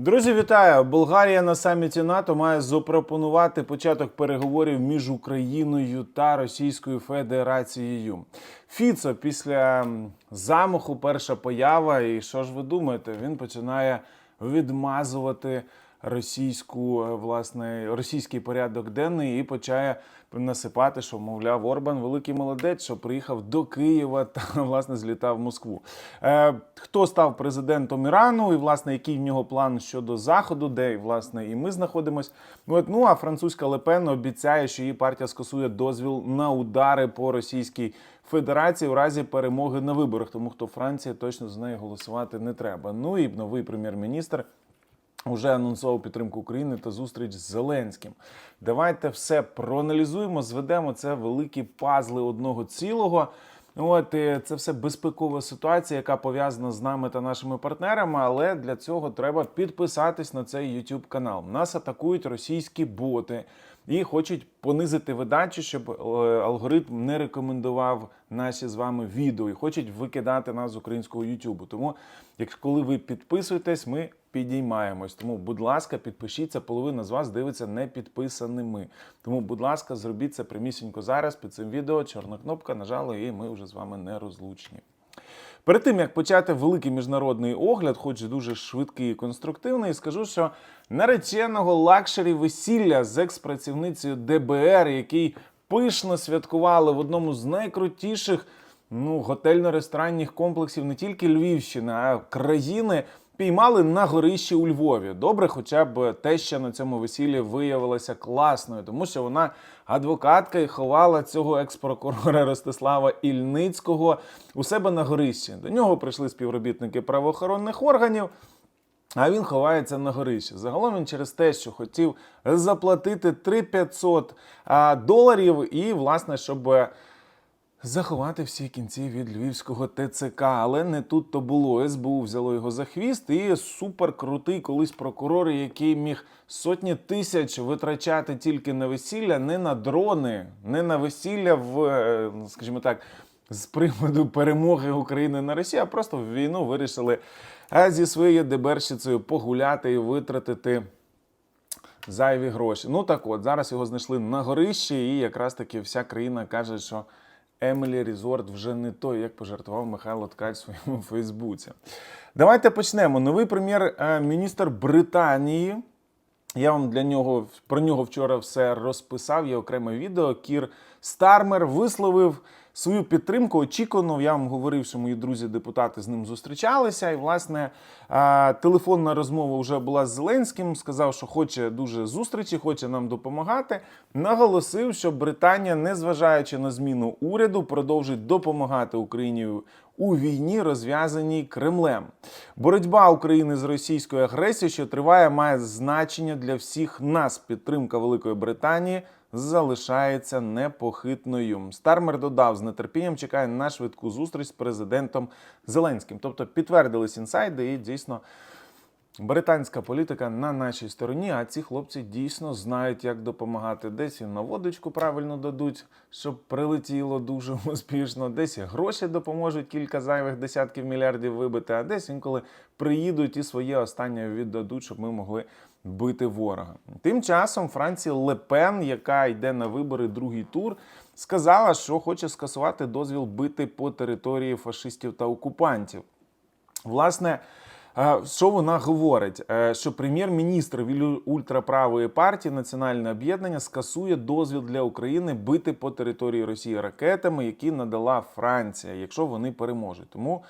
Друзі, вітаю! Болгарія на саміті НАТО має запропонувати початок переговорів між Україною та Російською Федерацією. Фіцо після замаху перша поява. І що ж ви думаєте? Він починає відмазувати російську е, власне російський порядок денний і почає насипати, що мовляв Орбан великий молодець, що приїхав до Києва та власне злітав в Москву. Е, хто став президентом Ірану, і власне який в нього план щодо заходу, де власне і ми знаходимось. От, ну а французька Лепен обіцяє, що її партія скасує дозвіл на удари по російській. Федерації у разі перемоги на виборах, тому хто Франція точно за неї голосувати не треба. Ну і новий прем'єр-міністр Уже анонсував підтримку України та зустріч з Зеленським. Давайте все проаналізуємо, зведемо це великі пазли одного цілого. От е, це все безпекова ситуація, яка пов'язана з нами та нашими партнерами. Але для цього треба підписатись на цей YouTube канал. Нас атакують російські боти і хочуть понизити видачу, щоб е, алгоритм не рекомендував наші з вами відео і хочуть викидати нас з українського YouTube. Тому, якщо коли ви підписуєтесь, ми підіймаємось. Тому, будь ласка, підпишіться. Половина з вас дивиться не підписаними. Тому, будь ласка, зробіть це прямісінько зараз під цим відео. Чорна кнопка нажали, і ми вже з вами не розлучні. Перед тим як почати великий міжнародний огляд, хоч і дуже швидкий і конструктивний, скажу, що нареченого лакшері весілля з екс-працівницею ДБР, який пишно святкували в одному з найкрутіших ну, готельно-ресторанних комплексів не тільки Львівщини, а країни. Піймали на горищі у Львові. Добре, хоча б теща на цьому весіллі виявилася класною, тому що вона адвокатка і ховала цього екс-прокурора Ростислава Ільницького у себе на горищі. До нього прийшли співробітники правоохоронних органів. А він ховається на горищі. Загалом він через те, що хотів заплатити 3500 а, доларів, і, власне, щоб заховати всі кінці від львівського ТЦК. Але не тут то було. СБУ взяло його за хвіст, і суперкрутий колись прокурор, який міг сотні тисяч витрачати тільки на весілля, не на дрони, не на весілля в, е, скажімо так. З приводу перемоги України на Росію, а просто в війну вирішили зі своєю деберщицею погуляти і витратити зайві гроші. Ну так от, зараз його знайшли на горищі, і якраз таки вся країна каже, що Емілі Різорт вже не той, як пожартував Михайло Ткач в своєму Фейсбуці. Давайте почнемо. Новий прем'єр-міністр Британії. Я вам для нього про нього вчора все розписав. Є окреме відео. Кір Стармер висловив свою підтримку. Очікувано. Я вам говорив, що мої друзі-депутати з ним зустрічалися. І, власне, телефонна розмова вже була з Зеленським. Сказав, що хоче дуже зустрічі, хоче нам допомагати. Наголосив, що Британія, незважаючи на зміну уряду, продовжить допомагати Україні у війні, розв'язаній Кремлем. Боротьба України з російською агресією, що триває, має значення для всіх нас. Підтримка Великої Британії залишається непохитною. Стармер додав з нетерпінням, чекає на швидку зустріч з президентом Зеленським. Тобто підтвердились інсайди, і дійсно. Британська політика на нашій стороні, а ці хлопці дійсно знають, як допомагати. Десь і на водочку правильно дадуть, щоб прилетіло дуже успішно. Десь гроші допоможуть кілька зайвих десятків мільярдів вибити, а десь інколи приїдуть і своє останнє віддадуть, щоб ми могли бити ворога. Тим часом Франція Лепен, яка йде на вибори другий тур, сказала, що хоче скасувати дозвіл бити по території фашистів та окупантів. Власне. Е, Що вона говорить? Е, Що прем'єр-міністр ультраправої партії Національне об'єднання скасує дозвіл для України бити по території Росії ракетами, які надала Франція, якщо вони переможуть. Тому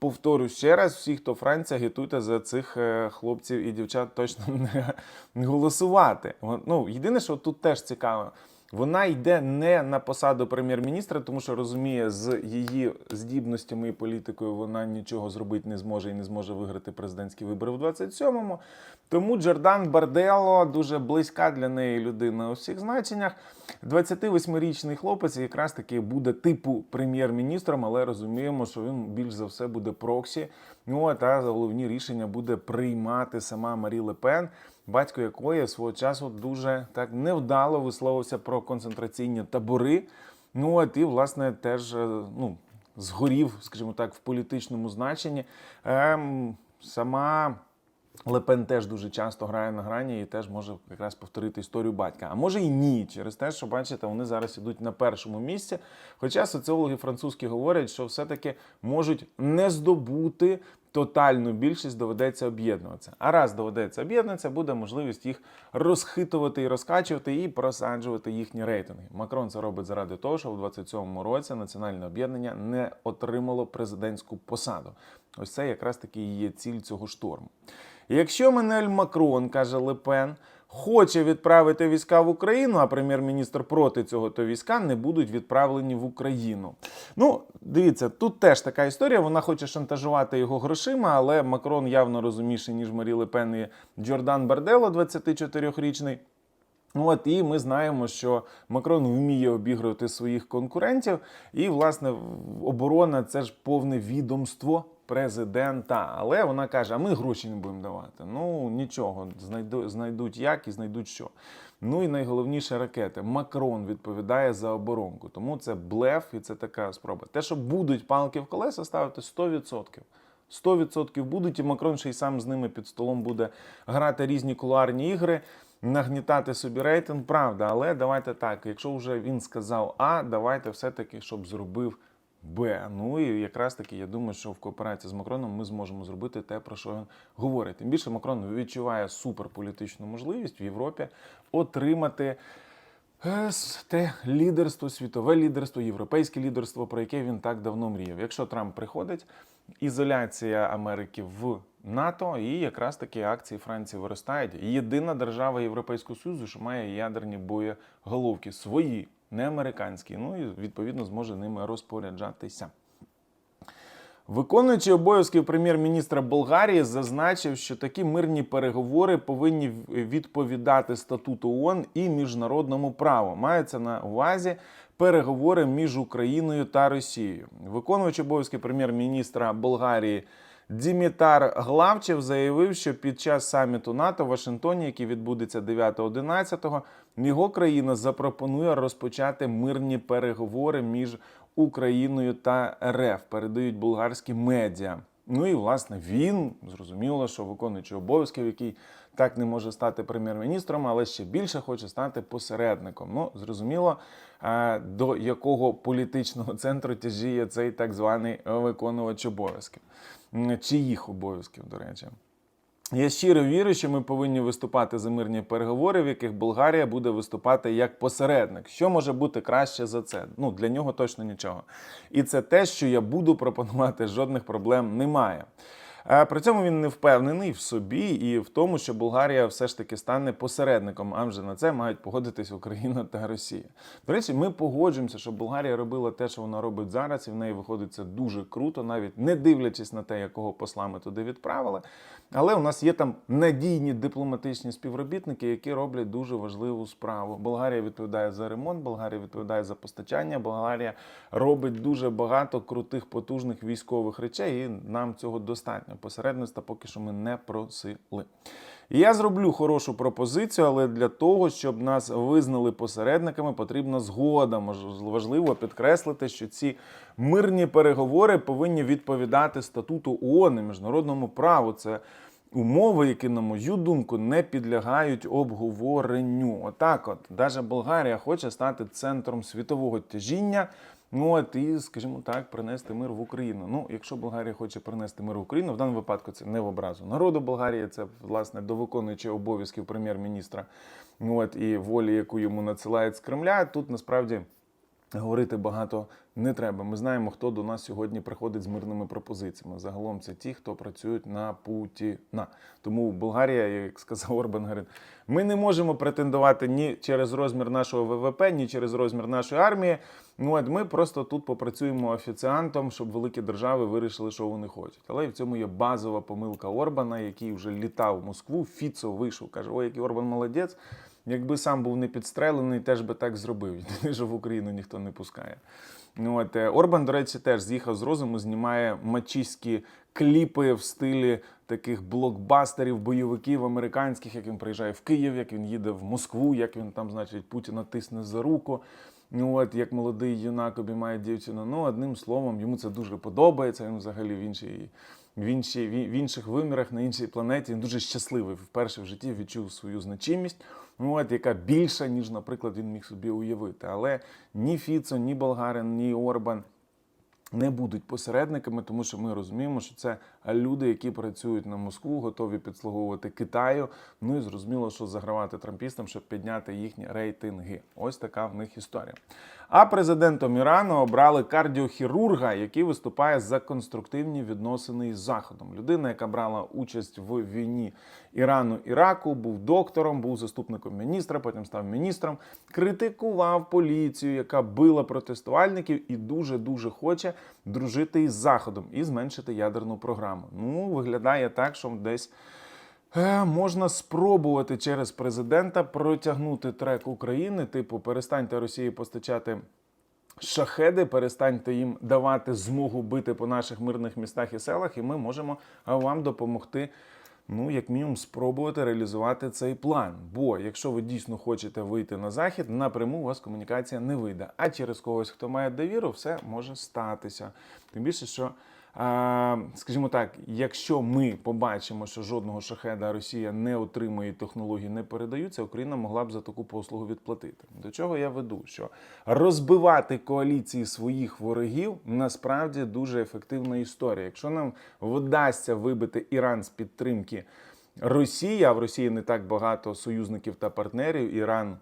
повторю ще раз: всі, хто Франція, агітуйте за цих е, хлопців і дівчат точно не голосувати. Ну єдине, що тут теж цікаво. Вона йде не на посаду прем'єр-міністра, тому що розуміє, з її здібностями і політикою вона нічого зробити не зможе і не зможе виграти президентські вибори в 27-му. Тому Джордан Бардело дуже близька для неї людина у всіх значеннях. 28-річний хлопець якраз таки буде типу прем'єр-міністром, але розуміємо, що він більш за все буде проксі. Ну а та головні рішення буде приймати сама Марі Лепен батько якої свого часу дуже так невдало висловився про концентраційні табори. Ну от і власне теж е, ну, згорів, скажімо так, в політичному значенні. Ем, сама Лепен теж дуже часто грає на грані і теж може якраз повторити історію батька. А може і ні, через те, що бачите, вони зараз ідуть на першому місці. Хоча соціологи французькі говорять, що все-таки можуть не здобути тотальну більшість, доведеться об'єднуватися. А раз доведеться об'єднуватися, буде можливість їх розхитувати і розкачувати і просаджувати їхні рейтинги. Макрон це робить заради того, що в 27-му році національне об'єднання не отримало президентську посаду. Ось це якраз таки і є ціль цього шторму. Якщо Менель Макрон, каже Лепен, хоче відправити війська в Україну, а прем'єр-міністр проти цього, то війська не будуть відправлені в Україну. Ну, дивіться, тут теж така історія. Вона хоче шантажувати його грошима, але Макрон явно розумніший, ніж Марі Лепен і Джордан Бардело, 24-річний. Ну, От і ми знаємо, що Макрон вміє обігрувати своїх конкурентів, і власне оборона це ж повне відомство президента. Але вона каже: а ми гроші не будемо давати. Ну нічого, знайду, знайдуть як і знайдуть що. Ну і найголовніше ракети. Макрон відповідає за оборонку. Тому це блеф і це така спроба. Те, що будуть палки в колеса ставити 100%. 100% будуть, і Макрон ще й сам з ними під столом буде грати різні кулуарні ігри, нагнітати собі рейтинг. Правда, але давайте так. Якщо вже він сказав А, давайте все-таки, щоб зробив Б. Ну і якраз таки я думаю, що в кооперації з Макроном ми зможемо зробити те, про що він говорить. Тим більше Макрон відчуває суперполітичну можливість в Європі отримати. Е, Те лідерство, світове лідерство, європейське лідерство, про яке він так давно мріяв. Якщо Трамп приходить, ізоляція Америки в НАТО, і якраз таки акції Франції виростають. Єдина держава Європейського Союзу, що має ядерні боєголовки свої, не американські. Ну і відповідно зможе ними розпоряджатися. Виконуючий обов'язки прем'єр-міністра Болгарії зазначив, що такі мирні переговори повинні відповідати статуту ООН і міжнародному праву. Мається на увазі переговори між Україною та Росією. Виконуючий обов'язки прем'єр-міністра Болгарії Дімітар Главчев заявив, що під час саміту НАТО в Вашингтоні, який відбудеться 9-11, його країна запропонує розпочати мирні переговори між Україною та РФ. Передають болгарські медіа. Ну і власне він зрозуміло, що виконуючий обов'язків, який так не може стати прем'єр-міністром, але ще більше хоче стати посередником. Ну зрозуміло, е, до якого політичного центру тяжіє цей так званий виконувач обов'язків, М, чиїх обов'язків, до речі. Я щиро вірю, що ми повинні виступати за мирні переговори, в яких Болгарія буде виступати як посередник. Що може бути краще за це? Ну для нього точно нічого. І це те, що я буду пропонувати, жодних проблем немає. Е, При цьому він не впевнений в собі і в тому, що Болгарія все ж таки стане посередником. А вже на це мають погодитись Україна та Росія. До речі, ми погоджуємося, що Болгарія робила те, що вона робить зараз, і в неї виходить це дуже круто, навіть не дивлячись на те, якого посла ми туди відправили. Але у нас є там надійні дипломатичні співробітники, які роблять дуже важливу справу. Болгарія відповідає за ремонт, Болгарія відповідає за постачання. Болгарія робить дуже багато крутих, потужних військових речей, і нам цього достатньо. Посередництва поки що ми не просили. Я зроблю хорошу пропозицію, але для того, щоб нас визнали посередниками, потрібна згода. Важливо підкреслити, що ці мирні переговори повинні відповідати статуту ООН і міжнародному праву. Це умови, які, на мою думку, не підлягають обговоренню. Отак, от, навіть Болгарія хоче стати центром світового тяжіння. Ну от і, скажімо так, принести мир в Україну. Ну, якщо Болгарія хоче принести мир в Україну, в даному випадку це не в образу народу Болгарії, це власне до виконуючого обов'язків прем'єр-міністра. Ну от і волі, яку йому надсилають з Кремля. Тут насправді говорити багато не треба. Ми знаємо, хто до нас сьогодні приходить з мирними пропозиціями. Загалом це ті, хто працюють на Путіна. Тому Болгарія, як сказав Орбан, говорить, ми не можемо претендувати ні через розмір нашого ВВП, ні через розмір нашої армії. Ну от ми просто тут попрацюємо офіціантом, щоб великі держави вирішили, що вони хочуть. Але і в цьому є базова помилка Орбана, який вже літав в Москву. Фіцо вийшов, каже: Ой, який Орбан молодець. Якби сам був не підстрелений, теж би так зробив. Єдине, що в Україну ніхто не пускає. Ну, от, е, Орбан, до речі, теж з'їхав з розуму, знімає мачистські кліпи в стилі таких блокбастерів, бойовиків американських, як він приїжджає в Київ, як він їде в Москву, як він там, значить, Путіна тисне за руку. Ну, от як молодий юнак обіймає дівчину. Ну, одним словом, йому це дуже подобається. Він взагалі в іншій в, іншій, в інших вимірах на іншій планеті. Він дуже щасливий. Вперше в житті відчув свою значимість, ну, от, яка більша, ніж, наприклад, він міг собі уявити. Але ні Фіцо, ні Болгарин, ні Орбан не будуть посередниками, тому що ми розуміємо, що це люди, які працюють на Москву, готові підслуговувати Китаю. Ну і зрозуміло, що загравати трампістам, щоб підняти їхні рейтинги. Ось така в них історія. А президентом Ірану обрали кардіохірурга, який виступає за конструктивні відносини із Заходом. Людина, яка брала участь в війні Ірану Іраку, був доктором, був заступником міністра, потім став міністром, критикував поліцію, яка била протестувальників, і дуже дуже хоче дружити із Заходом і зменшити ядерну програму. Ну, виглядає так, що десь. Е, Можна спробувати через президента протягнути трек України, типу, перестаньте Росії постачати шахеди, перестаньте їм давати змогу бити по наших мирних містах і селах, і ми можемо вам допомогти. Ну, як мінімум, спробувати реалізувати цей план. Бо якщо ви дійсно хочете вийти на захід, напряму у вас комунікація не вийде. А через когось, хто має довіру, все може статися. Тим більше, що скажімо так, якщо ми побачимо, що жодного шахеда Росія не отримує, технології не передаються, Україна могла б за таку послугу відплатити. До чого я веду? Що розбивати коаліції своїх ворогів насправді дуже ефективна історія. Якщо нам вдасться вибити Іран з підтримки Росії, а в Росії не так багато союзників та партнерів, Іран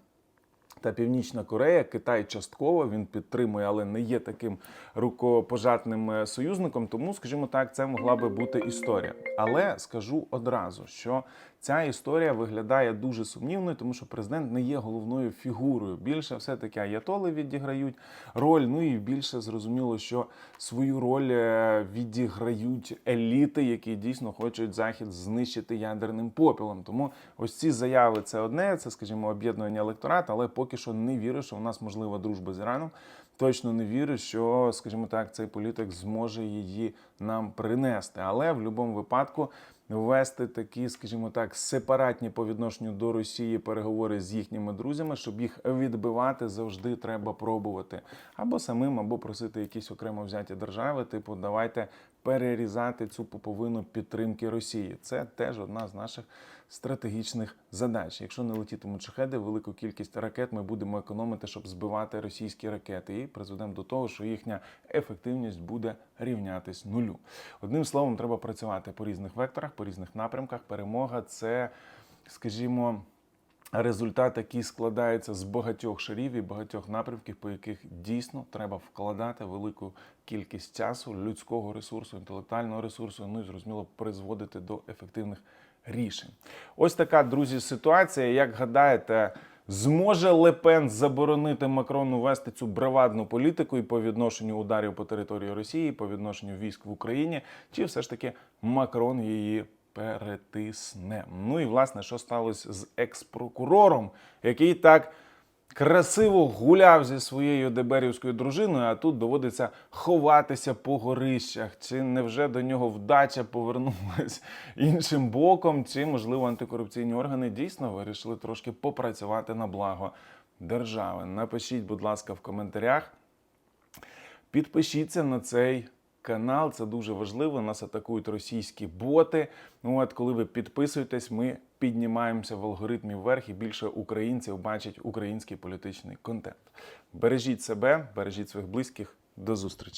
та Північна Корея, Китай частково він підтримує, але не є таким рукопожатним е, союзником. Тому, скажімо так, це могла би бути історія. Але скажу одразу, що ця історія виглядає дуже сумнівною, тому що президент не є головною фігурою. Більше все-таки аятоли відіграють роль. Ну і більше зрозуміло, що свою роль е, відіграють еліти, які дійсно хочуть захід знищити ядерним попілом. Тому ось ці заяви це одне, це, скажімо, об'єднання електорат, але поки що не вірю, що в нас можлива дружба з Іраном. Точно не вірю, що, скажімо так, цей політик зможе її нам принести. Але в будь-якому випадку вести такі, скажімо так, сепаратні по відношенню до Росії переговори з їхніми друзями, щоб їх відбивати, завжди треба пробувати або самим, або просити якісь окремо взяті держави, типу, давайте перерізати цю поповину підтримки Росії. Це теж одна з наших стратегічних задач. Якщо не летітимуть шахеди, велику кількість ракет ми будемо економити, щоб збивати російські ракети, і призведемо до того, що їхня ефективність буде рівнятись нулю. Одним словом, треба працювати по різних векторах, по різних напрямках. Перемога це, скажімо. Результат, який складається з багатьох шарів і багатьох напрямків, по яких дійсно треба вкладати велику кількість часу, людського ресурсу, інтелектуального ресурсу, ну і зрозуміло призводити до ефективних рішень. Ось така, друзі, ситуація. Як гадаєте, зможе Лепен заборонити Макрону вести цю бравадну політику і по відношенню ударів по території Росії, по відношенню військ в Україні, чи все ж таки Макрон її перетисне? Ну і власне, що сталося з екс-прокурором, який так. Красиво гуляв зі своєю деберівською дружиною, а тут доводиться ховатися по горищах. Чи невже до нього вдача повернулась іншим боком? Чи можливо антикорупційні органи дійсно вирішили трошки попрацювати на благо держави? Напишіть, будь ласка, в коментарях. Підпишіться на цей канал, це дуже важливо. Нас атакують російські боти. Ну от коли ви підписуєтесь, ми піднімаємося в алгоритмі вверх і більше українців бачать український політичний контент. Бережіть себе, бережіть своїх близьких. До зустрічі.